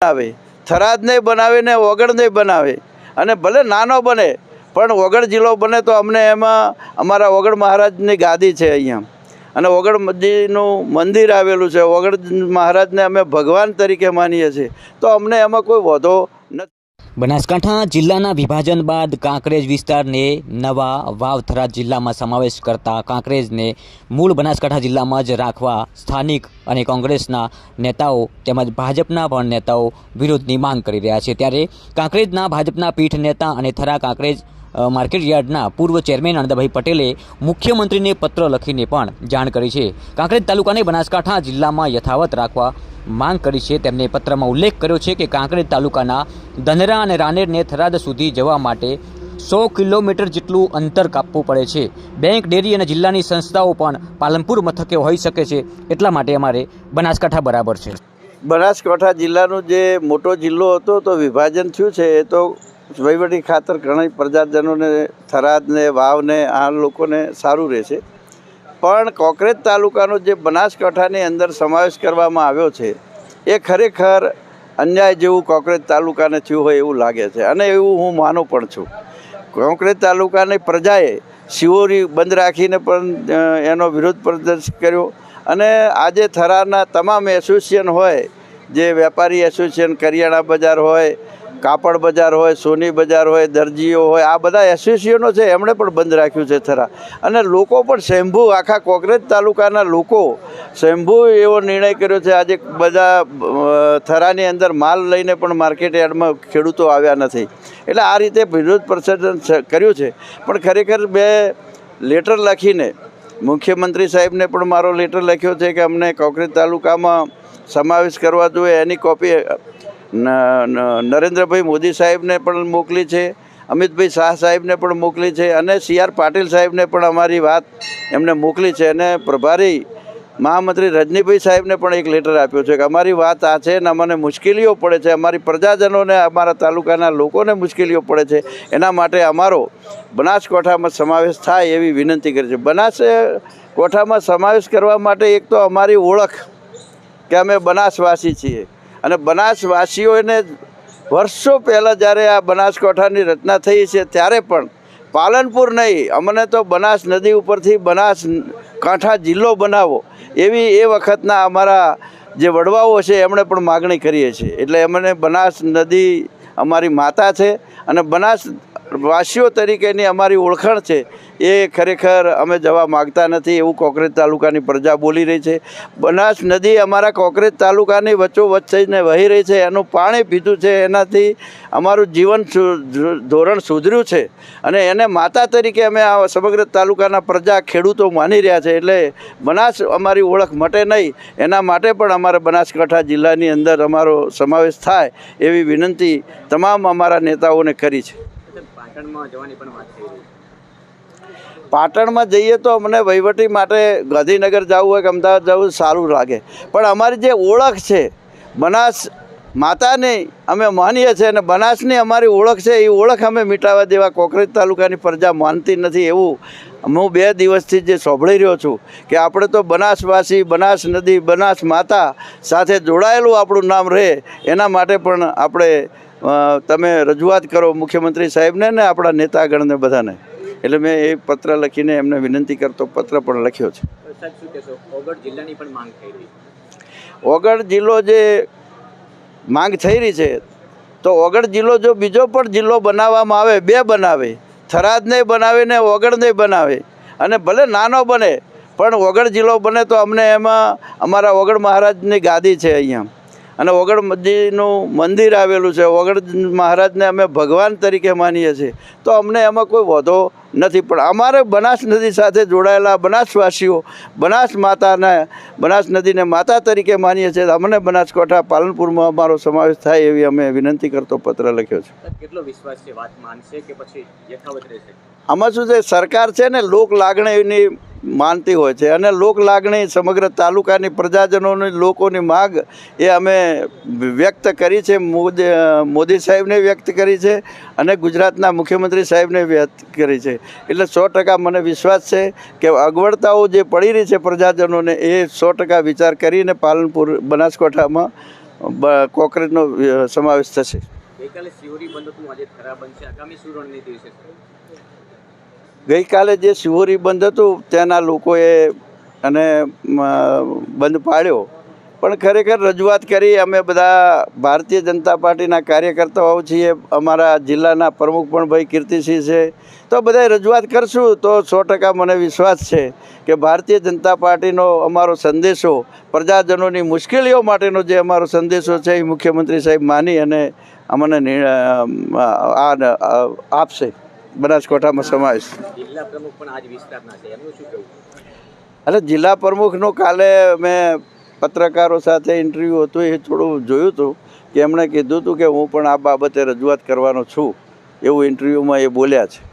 બનાવે. થરાદ નહીં બનાવે ને વગડ નહીં બનાવે. અને ભલે નાનો બને, પણ ઓગળ જિલ્લો બને તો અમને એમાં અમારા વગડ મહારાજની ગાદી છે અહીંયા. અને વગડ મંદિર આવેલું છે. વગડ મહારાજને અમે ભગવાન તરીકે માનીએ છીએ. તો અમને એમાં કોઈ વધો બનાસકાંઠા જિલ્લાના વિભાજન બાદ કાંકરેજ વિસ્તારને નવા વાવથરા જિલ્લામાં સમાવેશ કરતા કાંકરેજને મૂળ બનાસકાંઠા જિલ્લામાં જ રાખવા સ્થાનિક અને કોંગ્રેસના નેતાઓ તેમજ ભાજપના પણ નેતાઓ વિરોધની માંગ કરી રહ્યા છે. ત્યારે કાંકરેજના ભાજપના પીઠ નેતા અને થરા કાંકરેજ માર્કેટ યાર્ડના પૂર્વ ચેરમેન આનંદભાઈ પટેલે મુખ્યમંત્રીને પત્ર લખીને પણ જાણ કરી છે. કાંકરેજ તાલુકાને બનાસકાંઠા જિલ્લામાં યથાવત રાખવા માંગ કરી છે. તેમણે પત્રમાં ઉલ્લેખ કર્યો છે કે કાંકરેજ તાલુકાના ધનરા અને રાનેરને થરાદ સુધી જવા માટે સો કિલોમીટર જેટલું અંતર કાપવું પડે છે. બેંક, ડેરી અને જિલ્લાની સંસ્થાઓ પણ પાલનપુર મથકે હોઈ શકે છે. એટલા માટે અમારે બનાસકાંઠા બરાબર છે. બનાસકાંઠા જિલ્લાનો જે મોટો જિલ્લો હતો તો વિભાજન થયું છે. એ તો વહીવટી ખાતર ઘણા પ્રજાજનોને, થરાદને, વાવને, આ લોકોને સારું રહેશે. પણ કોકરેજ તાલુકાનો જે બનાસકાંઠાની અંદર સમાવેશ કરવામાં આવ્યો છે, એ ખરેખર અન્યાય જેવું કોકરેજ તાલુકાને થયું હોય એવું લાગે છે. અને એવું હું માનું પણ છું. કોંકરેજ તાલુકાની પ્રજાએ શિવોરી બંધ રાખીને પણ એનો વિરોધ પ્રદર્શન કર્યો. અને આજે થરાના તમામ એસોસિએશન હોય, જે વેપારી એસોસિએશન કરિયાણા બજાર હોય કાપડ બજાર હોય, સોની બજાર હોય, દરજીઓ હોય, આ બધા એસોસિએશનો છે, એમણે પણ બંધ રાખ્યું છે થરા. અને લોકો પણ શેમ્ભુ, આખા કોકરેજ તાલુકાના લોકો શેમ્ભુ એવો નિર્ણય કર્યો છે, આજે બધા થરાની અંદર માલ લઈને પણ માર્કેટ યાર્ડમાં ખેડૂતો આવ્યા નથી. એટલે આ રીતે વિરોધ પ્રસર્જન કર્યું છે. પણ ખરેખર બે લેટર લખીને, મુખ્યમંત્રી સાહેબને પણ મારો લેટર લખ્યો છે કે અમને કોકરેજ તાલુકામાં સમાવેશ કરવા જોઈએ, એની કોપી નરેન્દ્રભાઈ મોદી સાહેબને પણ મોકલી છે, અમિતભાઈ શાહ સાહેબને પણ મોકલી છે અને સી આર પાટીલ સાહેબને પણ અમારી વાત એમને મોકલી છે અને પ્રભારી મહામંત્રી રજનીભાઈ સાહેબને પણ એક લેટર આપ્યો છે કે અમારી વાત આ છે ને અમને મુશ્કેલીઓ પડે છે, અમારી પ્રજાજનોને, અમારા તાલુકાના લોકોને મુશ્કેલીઓ પડે છે, એના માટે અમારો બનાસકાંઠામાં સમાવેશ થાય એવી વિનંતી કરી છે. બનાસ કોઠામાં સમાવેશ કરવા માટે એક તો અમારી ઓળખ કે અમે બનાસવાસી છીએ. અને બનાસવાસીઓને વર્ષો પહેલાં જ્યારે આ બનાસકાંઠાની રચના થઈ છે, ત્યારે પણ પાલનપુર નહીં, અમને તો બનાસ નદી ઉપરથી બનાસ કાંઠા જિલ્લો બનાવો એવી એ વખતના અમારા જે વડવાઓ છે, એમણે પણ માગણી કરીએ છીએ. એટલે અમને બનાસ નદી અમારી માતા છે અને બનાસ વાસીઓ તરીકેની અમારી ઓળખાણ છે, એ ખરેખર અમે જવા માગતા નથી, એવું કોકરેજ તાલુકાની પ્રજા બોલી રહી છે. બનાસ નદી અમારા કોકરેજ તાલુકાની વચ્ચોવચ્ચ થઈને વહી રહી છે, એનું પાણી પીધું છે, એનાથી અમારું જીવન ધોરણ સુધર્યું છે. અને એને માતા તરીકે અમે આ સમગ્ર તાલુકાના પ્રજા ખેડૂતો માની રહ્યા છે, એટલે બનાસ અમારી ઓળખ મટે નહીં, એના માટે પણ અમારે બનાસકાંઠા જિલ્લાની અંદર અમારો સમાવેશ થાય, એવી વિનંતી તમામ અમારા નેતાઓને કરી છે. પાટણમાં જઈએ તો અમને વહીવટી માટે ગાંધીનગર જવું હોય કે અમદાવાદ જવું સારું લાગે. પણ અમારી જે ઓળખ છે, બનાસ માતાની અમે માનીએ છીએ અને બનાસની અમારી ઓળખ છે, એ ઓળખ અમે મિટાવવા દેવા કોકરેજ તાલુકાની પ્રજા માનતી નથી એવું હું બે દિવસથી જે સાંભળી રહ્યો છું કે આપણે તો બનાસવાસી, બનાસ નદી, બનાસ માતા સાથે જોડાયેલું આપણું નામ રહે, એના માટે પણ આપણે તમે રજૂઆત કરો મુખ્યમંત્રી સાહેબને ને આપણા નેતાગણને બધાને. એટલે મેં એ પત્ર લખીને એમને વિનંતી કરતો પત્ર પણ લખ્યો છે. ઓગળ જિલ્લો જે માંગ થઈ રહી છે તો ઓગળ જિલ્લો જો બીજો પણ જિલ્લો બનાવવામાં આવે બે બનાવે. થરાદ નહીં બનાવે ને ઓગળ નહીં બનાવે. અને ભલે નાનો બને પણ ઓગળ જિલ્લો બને તો અમને એમાં અમારા ઓગળ મહારાજની ગાદી છે અહીંયા. અને ઓગળ મજીનું મંદિર આવેલું છે. ઓગણ મહારાજને અમે ભગવાન તરીકે માનીએ છીએ. તો અમને એમાં કોઈ વધો નથી. પણ અમારે બનાસ નદી સાથે જોડાયેલા બનાસવાસીઓ બનાસ માતાને બનાસ નદીને માતા તરીકે માનીએ છીએ. અમને બનાસકાંઠા પાલનપુરમાં અમારો સમાવેશ થાય એવી અમે વિનંતી કરતો પત્ર લખ્યો છે. કેટલો વિશ્વાસ છે? વાત માનશે કે પછી યથાવત રહેશે? આમાં શું છે? સરકાર છે ને લોક લાગણીની માનતી હોય છે અને લોક લાગણી સમગ્ર તાલુકાની પ્રજાજનોની લોકોની માગ એ અમે વ્યક્ત કરી છે, મોદી સાહેબને વ્યક્ત કરી છે અને ગુજરાતના મુખ્યમંત્રી સાહેબને વ્યક્ત કરી છે. એટલે સો ટકા મને વિશ્વાસ છે કે અગવડતાઓ જે પડી રહી છે પ્રજાજનોને એ સો ટકા વિચાર કરીને પાલનપુર, બનાસકાંઠામાં કોંક્રીટનો સમાવેશ થશે. ગઈકાલે શિવરી બંધ હતું આજે ખરાબ બનશે. આગામી શું રણનીતિ ગઈકાલે જે શિવોરી બંધ હતું, ત્યાંના લોકોએ અને બંધ પાડ્યો. પણ ખરેખર રજૂઆત કરી, અમે બધા ભારતીય જનતા પાર્ટીના કાર્યકર્તાઓ છીએ, અમારા જિલ્લાના પ્રમુખ પણ ભાઈ કીર્તિસિંહ છે. તો બધાય રજૂઆત કરશું, તો સો ટકા મને વિશ્વાસ છે કે ભારતીય જનતા પાર્ટીનો અમારો સંદેશો, પ્રજાજનોની મુશ્કેલીઓ માટેનો જે અમારો સંદેશો છે, એ મુખ્યમંત્રી સાહેબ માની અને અમને આપશે. બનાસકાંઠામાં સમાવેશ. એટલે જિલ્લા પ્રમુખનું કાલે મેં પત્રકારો સાથે ઇન્ટરવ્યૂ હતું એ થોડું જોયું હતું કે એમણે કીધું હતું કે હું પણ આ બાબતે રજૂઆત કરવાનો છું. એવું ઇન્ટરવ્યૂમાં એ બોલ્યા છે.